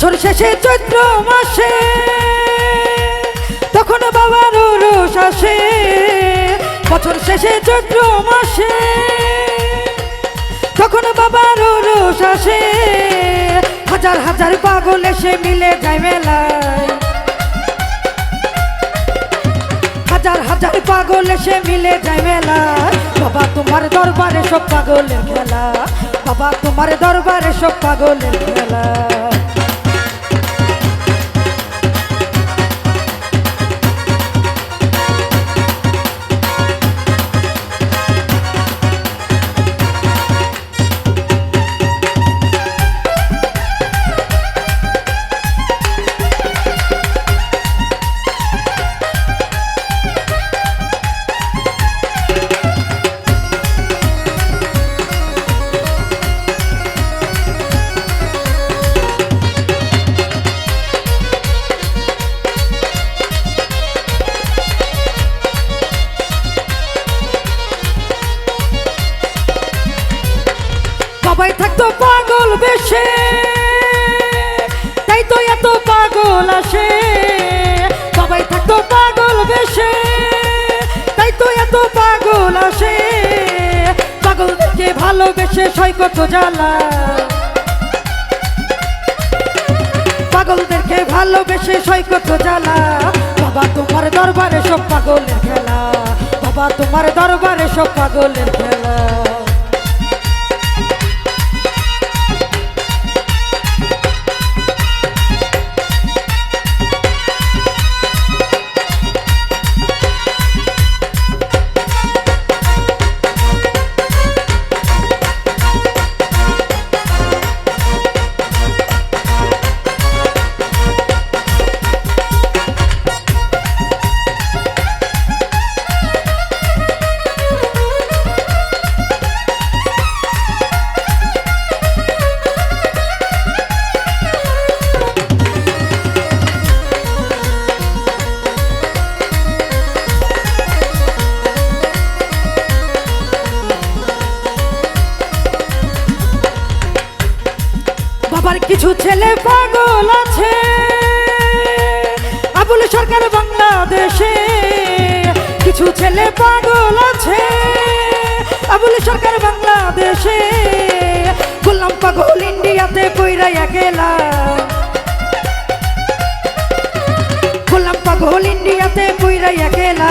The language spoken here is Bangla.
বছর শেষে চৈত্র মাসে, তখন বাবার রোষ আসে। বছর শেষে চৈত্র মাসে, তখন বাবার রোষ আসে। হাজার হাজার পাগল এসে মিলে যায় মেলায়। হাজার হাজার পাগল এসে মিলে যায় মেলা বাবা তোমার দরবারে সব পাগলের খেলা। বাবা তোমার দরবারে সব পাগলের খেলা। থাকতো পাগল বেশে তাই তো এত পাগল আসে। বাবাই থাকতো পাগল বেশে তাই তো এত পাগল আসে। পাগলকে ভালোবেসে সৈকত জ্বালা। পাগলদেরকে ভালোবেসে সৈকত জ্বালা। বাবা তোমার দরবারে সব পাগলের খেলা। বাবা তোমার দরবারে সব পাগলের খেলা। বাবার কিছু ছেলে পাগল আছে। আবুল সরকার বাংলাদেশে কিছু ছেলে পাগল আছে। আবুল সরকার বাংলাদেশে গোলাম পাগল ইন্ডিয়াতে কইরা গেলা গোলাম পাগল ইন্ডিয়াতে কইরা গেলা